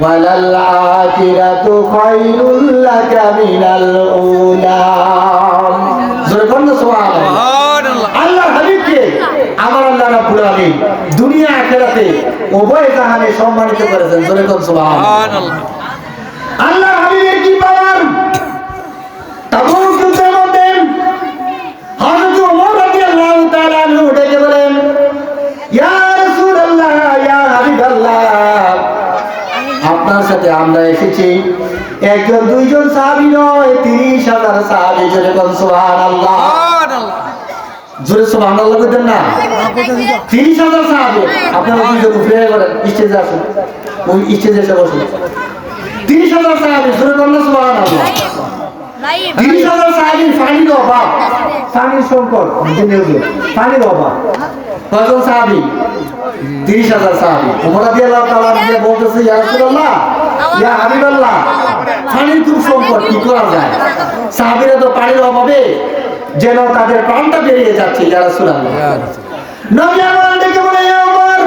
وللآخرة خير لك من الأولى জোরে বল না সুবহানাল্লাহ সুবহানাল্লাহ আল্লাহ হাবিবকে আমার আল্লাহ রাব্বুল আলামিন দুনিয়া আখিরাতে উভয় জাহানে সম্মানিত করেছেন জোরে কোন সুবহানাল্লাহ সুবহানাল্লাহ আল্লাহ একজন দুইজন সাহাবী নয় তিরিশ হাজার সাহাবী জোরে কোন সুবহানাল্লাহ। সুবহানাল্লাহ। জোরে সুবহানাল্লাহ কইতেন না? তিরিশ হাজার সাহাবী। আপনারা দুইজন উঠে করেন স্টেজে আসুন। ওই স্টেজে এসে বসুন। তিরিশ হাজার সাহাবী জোরে কোন সুবহানাল্লাহ। তিরিশ হাজার সাহাবী পানির অভাব। পানির সংকট জেনে অভাব। কয়জন সাহাবী? তিরিশ হাজার সাহাবী। ওমর রাদিয়াল্লাহু তাআলা নিজে বলতেছে ইয়া রাসূলুল্লাহ ইয়া হাবিবাল্লাহ পানির খুব সংকট কি করা যায়? সাহাবীরা তো পানির অভাবে যেন তাদের প্রাণটা বেরিয়ে যাচ্ছে ইয়া রাসূলুল্লাহ। নবী আমার ডেকে বলে ইয়া ওমর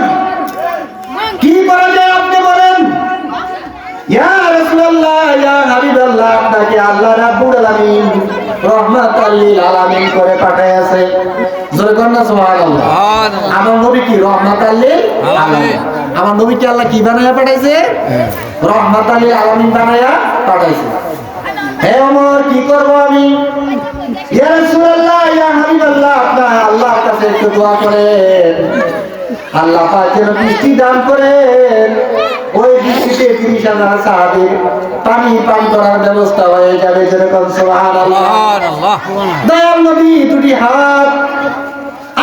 কি করা যায় আপনি বলেন? ইয়া রাসূলুল্লাহ ইয়া হাবিবাল্লাহ আপনাকে আল্লাহ রাব্বুল আলামিন রহমাতাল লিল আলামিন করে পাঠাইছে জোরে কোন সুবহানাল্লাহ। সুবহানাল্লাহ। আমার নবী কি রহমাতাল লিল আলামিন? আমার নবী কি আল্লাহ কি বানায়া পাঠাইছে? রহমাতাল লিল আলামিন বানায়া পাঠাইছে। হে ওমর কি করব আমি? ইয়া রাসূলুল্লাহ ইয়া হাবিবাল্লাহ আপনি আল্লাহর কাছে একটু দোয়া করেন। আল্লাহ পাক যেন বৃষ্টি দান করেন। ওই বৃষ্টিতে তিরিশ হাজার সাহাবীর পানি পান করার ব্যবস্থা হয়ে যাবে যেরকম সুবহানাল্লাহ। সুবহানাল্লাহ। দয়াল নবী দুটি হাত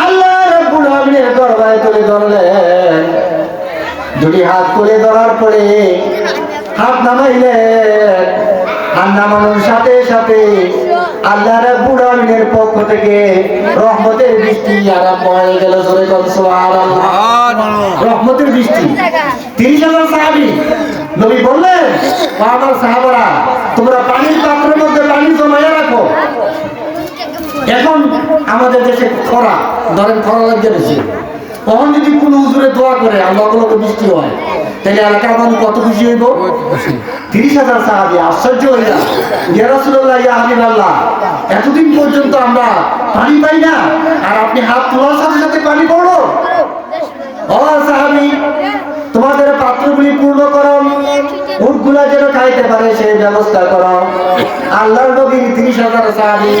আল্লাহ রাব্বুল আলামিনের দরবারে তুলে ধরলেন। দুটি হাত তুলে ধরার পরে হাত নামাইলেন হাত নামানোর সাথে সাথে আল্লাহ রাব্বুল আলামিনের পক্ষ থেকে রহমতের বৃষ্টি আরম্ভ হয়ে গেল জোরে সুবহানাল্লাহ। রহমতের বৃষ্টি। তিরিশ হাজার সাহাবি নবী বললেন আমার সাহাবারা তোমরা পানির পাত্রের মধ্যে পানি জমাইয়া রাখো। এখন আমাদের দেশে খরা ধরেন খরা লাগছে বেশি তখন যদি কোনো হুজুরে দোয়া করে আল্লাহ লগে বৃষ্টি হয় তাহলে এলাকার মানুষ কত খুশি হইব? তিরিশ হাজার সাহাবি আশ্চর্য হয়ে যায় ইয়া রাসূলুল্লাহ ইয়া হাবিবাল্লাহ এতদিন পর্যন্ত আমরা পানি পাই না আর আপনি হাত তোলার সাথে সাথে পানি পড়ো ও সাহাবি তোমাদের পাত্রগুলি পূর্ণ করো উটগুলা যেন খাইতে পারে সেই ব্যবস্থা করো। আল্লাহর নবীর তিরিশ হাজার সাহাবি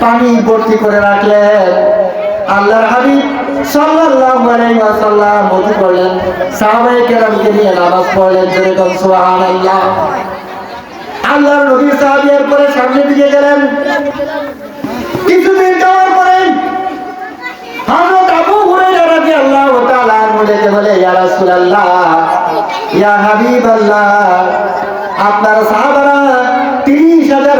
পানি ভর্তি করে রাখলেন। আল্লাহর হাবিব সাল্লাল্লাহু আলাইহি ওয়াসাল্লাম ওযু করলেন সাহাবায়ে কেরামকে নিয়ে নামাজ পড়লেন যেরকম সুবহানাল্লাহ। আল্লাহর নবী সাহাবিয়ার পরে সামনের দিকে গেলেন। কিছুদিন যাওয়ার পরে হযরত আবু হুরায়রা রাদিয়াল্লাহু তাআলা আনহু বলে, ইয়া রাসূলুল্লাহ, ইয়া হাবিবাল্লাহ, আপনার সাহাবারা তিরিশ হাজার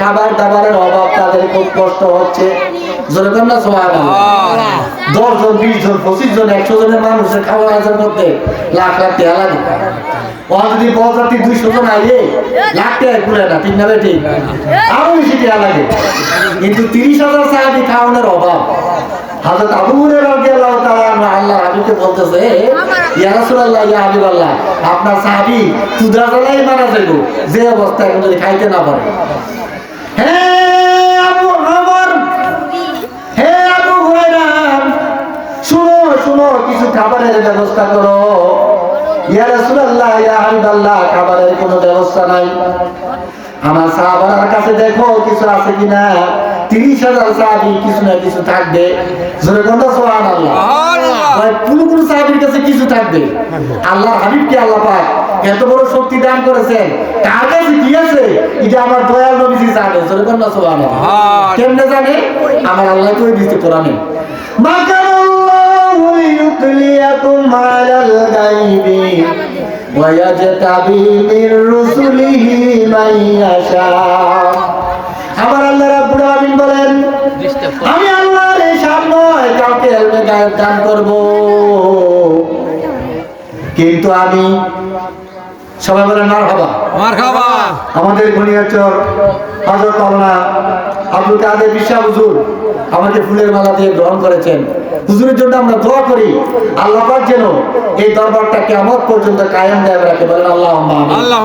খাবার দাবারের অভাব তাদের খুব কষ্ট হচ্ছে। না সুবহানাল্লাহ। দশ জন বিশ জন পঁচিশ জন একশো জনের মানুষের খাওয়া আয়োজন করতে লাখ লাখ টাকা লাগে। ও যদি বজাতি দুইশো জন আইলে লাখ টাকা পুরে না ঠিক না ঠিক? আরও বেশি টাকা লাগে। কিন্তু তিরিশ হাজার সাহাবি খাওয়ানোর অভাব। হাজরত আবু হুরায়রা রাদিয়াল্লাহু তাআলা আনহু আল্লাহর হাবিবকে বলতেছে ইয়া রাসূলুল্লাহ ইয়া হাবিবাল্লাহ আপনার সাহাবী তুদা জ্বালাই মারা যাইবো। যে অবস্থা এখন যদি খাইতে না পারে। খাবারের ব্যবস্থা করো। ইয়া রাসূলুল্লাহ ইয়া খাবারের কোনো ব্যবস্থা নাই। আমার সাহাবার কাছে দেখো কিছু আছে কিনা। তিরিশ হাজার সাহাবি কিছু না কিছু থাকবে। জোরে কোনটা সোহান আল্লাহ সুবহানাল্লাহ। কোনো কোনো সাহাবির কাছে কিছু থাকবে। আল্লাহ হাবিবকে আল্লাহ পাক এত বড় শক্তি দান করেছেন। কার কাছে কি আছে? এটা আমার দয়াল নবীজি জানে। জোরে কোনটা সোহান কেমনে জানে? আমার আল্লাহ কই দিতে কোরআনে? লিয়ুতলিয়াকুম আলাল গায়বি ويجتبي من رسله من يشاء আমার আল্লাহ রাব্বুল আলামিন বলেন আমি আল্লাহর এই সামনে কাউকে এলমে গায়েব দান করব কিন্তু আমি সবাই বলেন মারহাবা মারহাবা আমাদের ঘনিয়াচর হযরত মাওলানা আব্দুল কাদের বিশ্বাস হুজুর আমাকে ফুলের মালা দিয়ে গ্রহণ করেছেন হুজুরের জন্য আমরা দোয়া করি। আল্লাহ পাক যেন এই দরবারটা কেমন পর্যন্ত কায়েম দেয় রাখে বলেন আল্লাহ আল্লাহ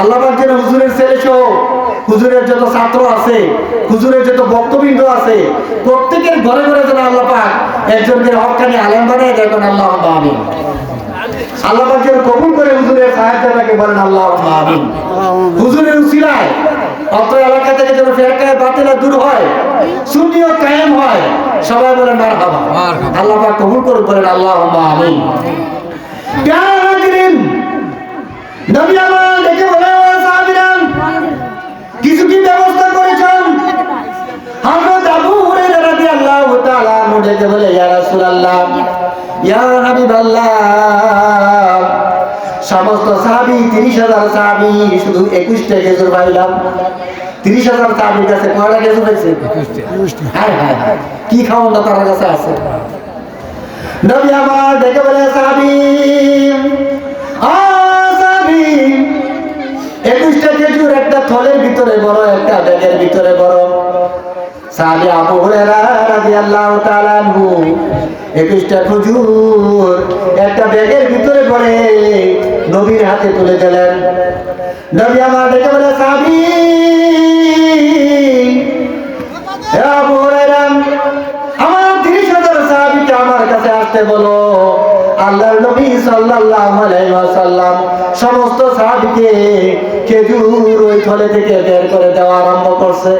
আল্লাহ পাক যেন হুজুরের ছেলে সহ হুজুরের যত ছাত্র আছে হুজুরের যত বক্তবৃন্দ আছে প্রত্যেকের ঘরে ঘরে যেন আল্লাহ পাক একজনকে হকানি আলেম বানায় দেখুন আল্লাহ আমিন। আল্লাহ পাক যেন কবুল করে হুজুরের সাহায্যটাকে বলেন আল্লাহ আমিন। হুজুরের উসিলায় অত এলাকা থেকে যেন ফেরকায় বাতিলা দূর হয় সুন্নিও কায়েম হয় সবাই বলে মারহাবা। আল্লাহ পাক কবুল করুন বলেন আল্লাহ আমিন। প্যারা হাজরিন নবী আমার দেখে বলে ও সাহাবীরান কিছু কি ব্যবস্থা করেছেন? হযরত আবু হুরায়রা রাদিয়াল্লাহু তাআলা ডেকে বলে ইয়া রাসূলুল্লাহ ইয়া হাবিবাল্লাহ সমস্ত সাহাবী 30000 সাহাবী শুধু 21 টা খেজুর পাইলাম। 30000 সাহাবীর কাছে কয়টা খেজুর পাইছে হায় হায় হায়। কি খাওয়ান তার কাছে আছে? নবী আমার ডেকে বলে সাহাবী আ একুশটা খেজুর একটা থলের ভিতরে বড় একটা ব্যাগের ভিতরে বড় সাহাবী আবু হুরায়রা রাদিয়াল্লাহু তাআলা একুশটা খেজুর একটা ব্যাগের ভিতরে পড়ে নবীর হাতে তুলে দিলেন। নবী আমার ডেকে বলে আবু আমার তিরিশ হাজার সাহাবীকে আমার কাছে আসতে বলো। আল্লাহর নবী সাল্লাল্লাহু আলাইহি ওয়াসাল্লাম সমস্ত সাহাবীকে খেজুর ওই থলে থেকে বের করে দেওয়া আরম্ভ করছে।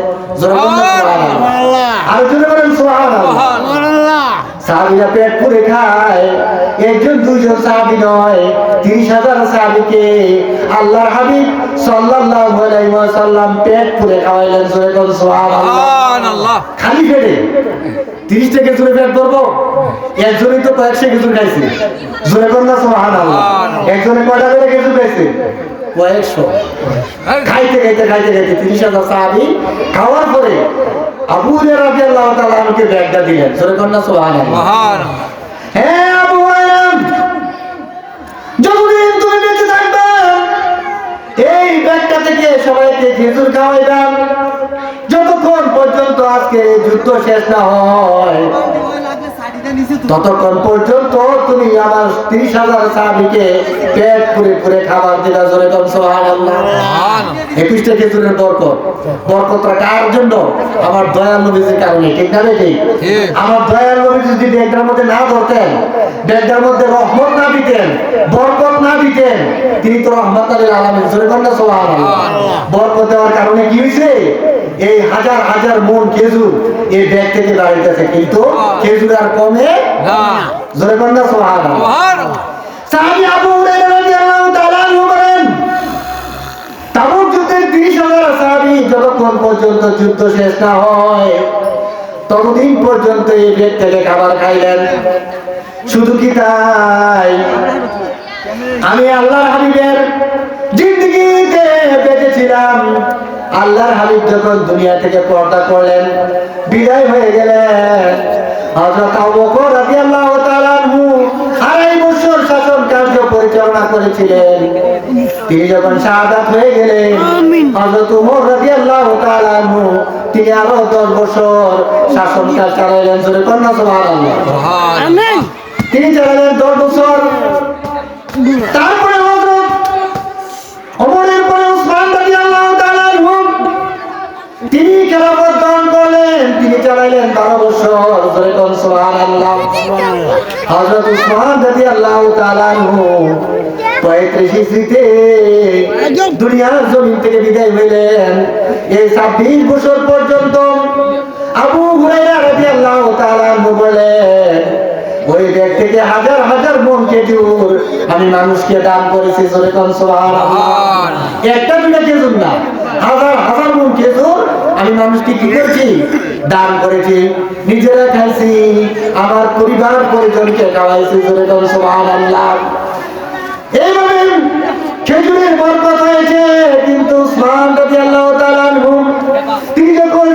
আর জোরে বলেন সুবহানাল্লাহ। সাহাবীরা পেট পুরে খায়। একজন দুইজন সাহাবী নয় তিরিশ হাজার সাহাবিকে আল্লাহর হাবিব সাল্লাল্লাহু আলাইহি ওয়াসাল্লাম পেট পুরে খাওয়াইলেন সুবহান সুবহানাল্লাহ। খালি পেটে? তিরিশটা খেজুরে পেট ধরবো? একজনই তো কয়েকশো খেজুর খাইছে। জোরে কর না সুবহানাল্লাহ। একজনে কয়টা করে খেজুর খাইছে? কয়েকশো। খাইতে খাইতে খাইতে খাইতে তিরিশ হাজার সাহাবি খাওয়ার পরে আবু রাদিয়াল্লাহু তাআলা আমাকে ব্যাগটা দিলেন। জোরে কর না সুবহানাল্লাহ। হ্যাঁ সবাইকে খেজুর খাওয়াইলাম যতক্ষণ পর্যন্ত আজকে যুদ্ধ শেষ না হয় ততক্ষণ পর্যন্ত তুমি আমার ত্রিশ হাজার সাহাবিকে পেট করে করে খাবার দিলা জোরে কম সোহানাল্লাহ একুশটা খেজুরের বরকত। বরকতটা কার জন্য? আমার দয়াল নবীজির কারণে ঠিক না রেখে আমার দয়াল নবীজি যদি ব্যাগটার মধ্যে না ধরতেন ব্যাগটার মধ্যে রহমত না দিতেন বরকত না দিতেন তিনি তো রহমত আলীর আলামে জোরে কম না সোহানাল্লাহ বরকত দেওয়ার কারণে কি হয়েছে এই হাজার হাজার মন খেজুর ব্যাগ থেকে কিন্তু হ্যাঁ। খেজুর আর কমে না। জোরে না আবু রাদিয়াল্লাহু তাআলা বলেন তাবুক যুদ্ধের 30 হাজার যতক্ষণ পর্যন্ত যুদ্ধ শেষ না হয় ততদিন পর্যন্ত এই ব্যাগ থেকে খাবার খাইলেন। শুধু কি তাই? আমি আল্লাহর হাবিবের জিন্দগিতে বেঁচেছিলাম। আল্লাহর হাবিব যখন দুনিয়া থেকে পর্দা করলেন বিদায় হয়ে গেলেন। হযরত আবু বকর রাদিয়াল্লাহু তাআলা আনহু আড়াই বছর শাসন কার্য পরিচালনা করেছিলেন। তিনি যখন শাহাদাত হয়ে গেলেন হযরত উমর রাদিয়াল্লাহু তাআলা আনহু তিনি আরও 10 বছর শাসন কাজ চালালেন সুবহানাল্লাহ। তিনি চালালেন 10 বছর। তার 12 বছর কোন হযরত উসমান রাদিয়াল্লাহু তাআলা আনহু পঁয়ত্রিশ ইসরিতে দুনিয়ার জমিন থেকে বিদায় হইলেন। এই ছাব্বিশ বছর পর্যন্ত আবু হুরাইরা রাদিয়াল্লাহু তাআলা আনহু বলেন ওই ব্যাগ থেকে হাজার হাজার মন খেজুর আমি মানুষকে দান করেছি জোরে কোন সুবহানাল্লাহ। একটা দুটা খেজুর না? হাজার হাজার মন খেজুর আমি মানুষকে কি করেছি? দান করেছি, নিজেরা খাইছি, আমার পরিবার পরিজনকে খাওয়াইছি, জোরে কোন, সুবহানাল্লাহ। এইভাবে খেজুরের বরকত হয়েছে, কিন্তু উসমান তাআলা আনহু, তিনি যখন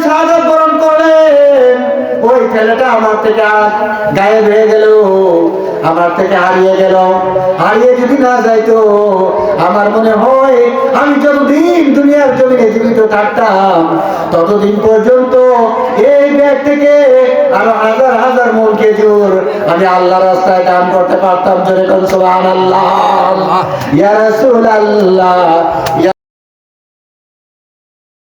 বরণ করলেন, ওই ছেলেটা আমার থেকে গায়েব হয়ে গেল। আমার থেকে হারিয়ে গেল। হারিয়ে যদি না যাইতো, আমার মনে হয় আমি যতদিন দুনিয়ার জমিনে জীবিত থাকতাম, ততদিন পর্যন্ত এই ব্যাগ থেকে আরও হাজার হাজার মন খেজুর আমি আল্লাহ রাস্তায় দান করতে পারতাম। জোরে কোন আল্লাহ ইয়া রাসূলুল্লাহ, ইয়া